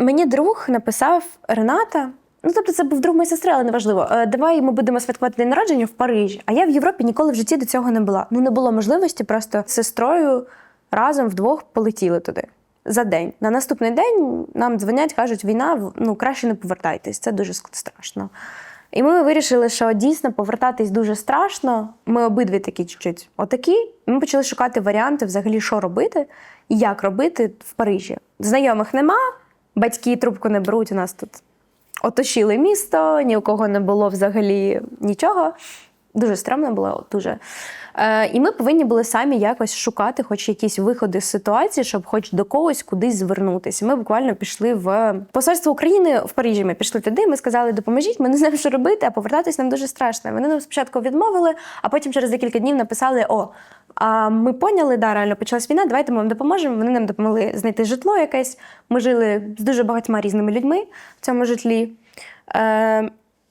Мені друг написав Рената. Ну, тобто, це був друг моєї сестри, але неважливо. Е, Давай ми будемо святкувати день народження в Парижі. А я в Європі ніколи в житті до цього не була. Ну, не було можливості просто з сестрою разом вдвох полетіли туди за день. На наступний день нам дзвонять, кажуть, війна, ну краще не повертайтесь, це дуже страшно. І ми вирішили, що дійсно повертатись дуже страшно. Ми обидві такі чуть-чуть отакі. Ми почали шукати варіанти, взагалі, що робити і як робити в Парижі. Знайомих нема, батьки трубку не беруть. У нас тут оточили місто, ні у кого не було взагалі нічого. Дуже стрімно було, дуже. Е, і ми повинні були самі якось шукати хоч якісь виходи з ситуації, щоб хоч до когось кудись звернутися. Ми буквально пішли в посольство України в Парижі. Ми пішли туди. Ми сказали, допоможіть, ми не знаємо, що робити, а повертатись нам дуже страшно. Вони нам спочатку відмовили, а потім через декілька днів написали: О, а ми поняли, да, реально почалась війна. Давайте ми вам допоможемо. Вони нам допомогли знайти житло якесь. Ми жили з дуже багатьма різними людьми в цьому житлі. Е,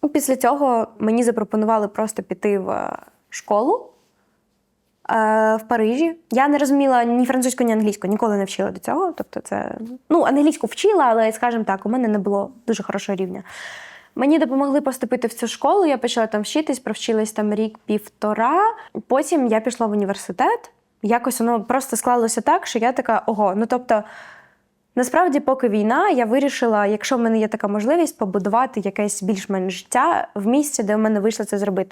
ну, після цього мені запропонували просто піти в е, школу е, в Парижі. Я не розуміла ні французьку, ні англійську, ніколи не вчила до цього. Тобто, це ну, англійську вчила, але, скажімо так, у мене не було дуже хорошого рівня. Мені допомогли поступити в цю школу. Я почала там вчитись, провчилась там рік-півтора. Потім я пішла в університет. Якось воно просто склалося так, що я така, ого, ну тобто. Насправді, поки війна, я вирішила, якщо в мене є така можливість, побудувати якесь більш-менш життя в місці, де в мене вийшло це зробити.